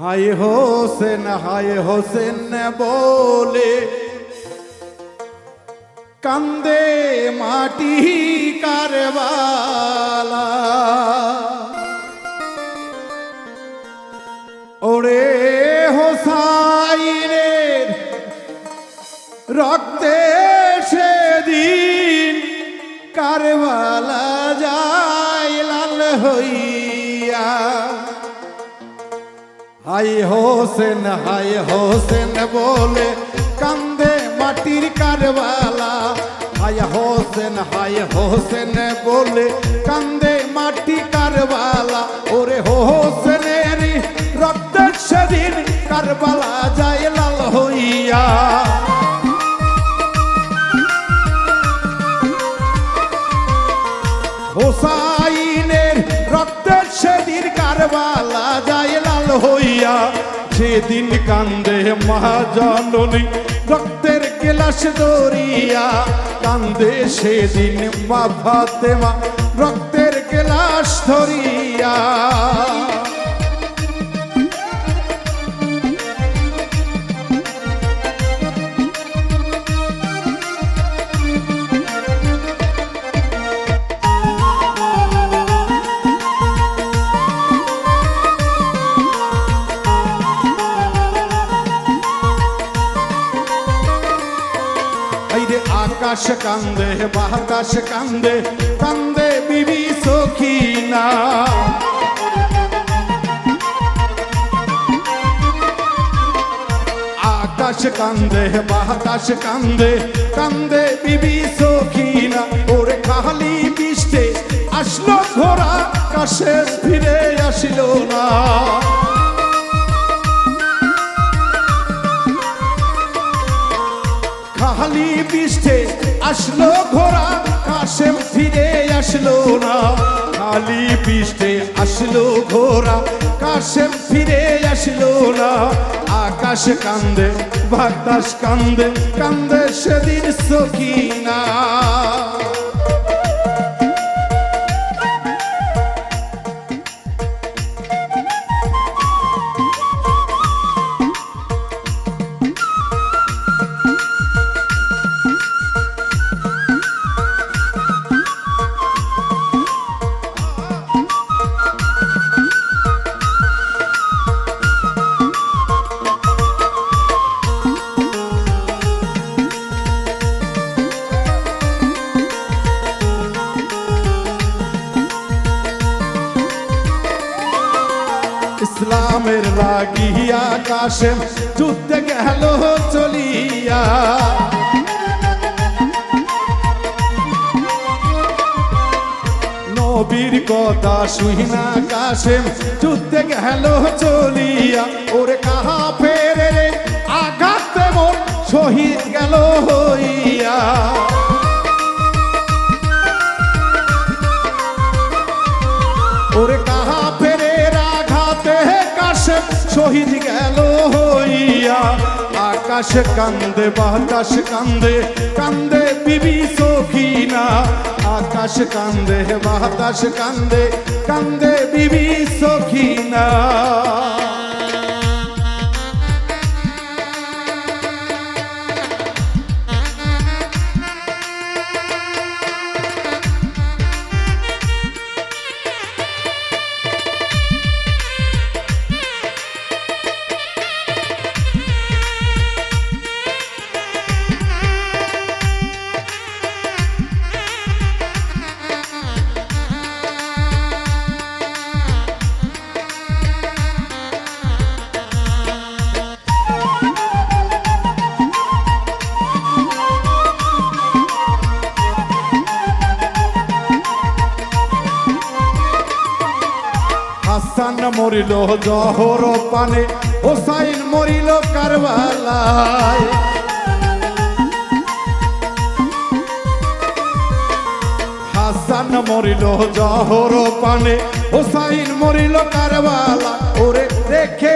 হায় হোসেন হায় হোসেন বলে। কান্দে মাটি কারবালা। ওরে হোসাইনের রক্তে সেদিন কারবালা যায় লাল হইয়া। হাই হোসেন হাই হোসেন বলে কান্দে মাটির কারবালা। হাই হোসেন হাই হোসেন বলে কান্দে মাটি কারবালা। ওরে হোসেনের রক্তের সেদিন কারবালা যায়। হইয়া সেদিন কান্দে মহাজননী রক্তের গেলাস দরিয়া কান্দে সেদিন মা ফাতেমা রক্তের গেলাস ধরিয়া। আকাশ কান্দে, বাতাস কান্দে কান্দে বিবি সখিনা আকাশ কান্দে, বাতাস কান্দে কান্দে বিবি সখিনা ওরে খালি বৃষ্টি আসলো ঘোড়া, কাশে ফিরে আসিল না। খালি পৃষ্ঠে আসলো ঘোড়া, কাশেম ফিরে আসলো না। খালি পৃষ্ঠে আসলো ঘোড়া, কাশেম ফিরে আসলো না। আকাশ কান্দে, বাতাস কান্দে কান্দে সেদিন সকিনা ইসলামের লাগিয়া কাশেম যুদ্ধে গেল চলিয়া। নবীর কথা শুইনা কাশেম যুদ্ধে গেল চলিয়া। ওরে কাহা ফেরে আঘাত মন শহীদ গেল হইয়া। শহীদ গেল হইয়া। আকাশ কান্দে, বাতাস কান্দে কান্দে বিবি সখিনা আকাশ কান্দে, বাতাস কান্দে কান্দে বিবি সখিনা হাসান মরিল জহর পানে, হোসাইন মরিল কারবালায়। হাসান মরিল জহর পানে, হোসাইন মরিল কারবালা ওরে রেখে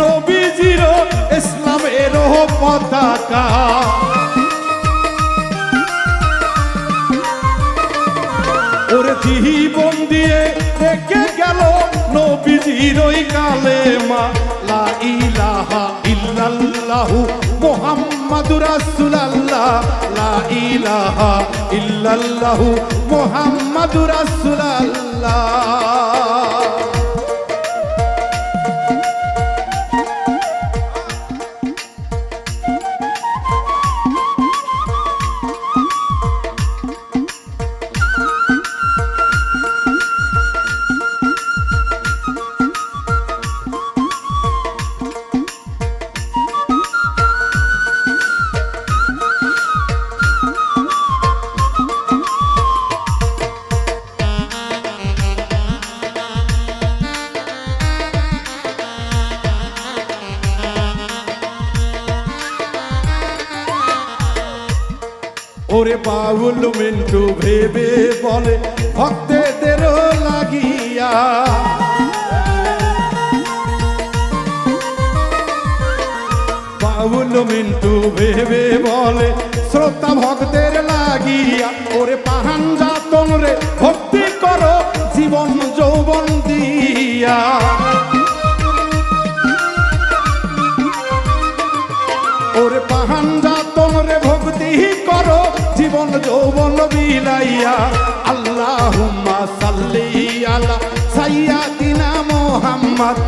নবীজির ইসলামের পতাকা। ওরে জীবন দিয়ে রেখে গেল নবীজির ওই কালেমা। লা ইলাহা ইল্লাল্লাহু মুহাম্মাদুর রাসূলুল্লাহ। লা ইলাহা ইল্লাল্লাহু মুহাম্মাদুর রাসূলুল্লাহ। ওরে বাউল মিন্টু ভেবে বলে, ভক্তেদের লাগিয়া। বাউল মিন্টু ভেবে বলে, শ্রোতা ভক্তের লাগিয়া। ওরে পাহান যাতন রে, ভক্তি করো জীবন যৌবন দিয়া। ওরে পাহান যাতন রে, ভক্তি করো জীবন যৌবন বিলাইয়া, আল্লাহুম্মা সাল্লি আলা সাইয়্যিদিনা মুহাম্মদ,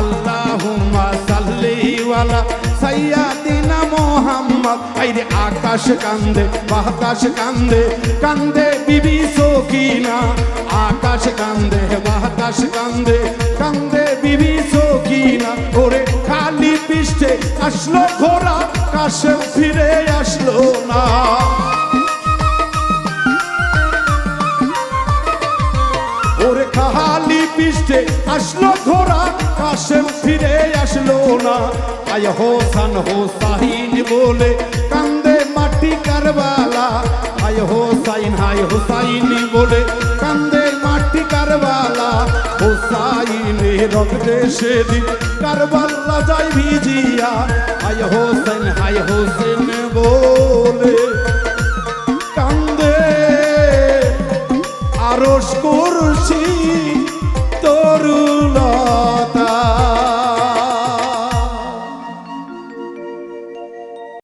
আল্লাহুম্মা সাল্লি আলা সাইয়্যিদিনা মুহাম্মদ। আইরে আকাশ কান্দে, বাতাস কান্দে কান্দে বিবি সকিনা। আকাশ কান্দে, বাতাস কান্দে কান্দে বিবি সকিনা। ওরে খালি পৃষ্ঠে আসলো ঘোড়া, কাশে ফিরে আসলো না। ওরে খালি পৃষ্ঠে আসলো ঘোড়া, কাশেম ফিরে আসলো না। আয় হোসান, হোসাইন বলে কান্দে মাটি কারবালা। আয় হোসাইন, হায় হোসাইন বলে কান্দে মাটি কারবালা। হোসাইনে রক্তে সেদিন কারবালা যাই ভিজিয়া। আয় হোসেন হায় হোসেন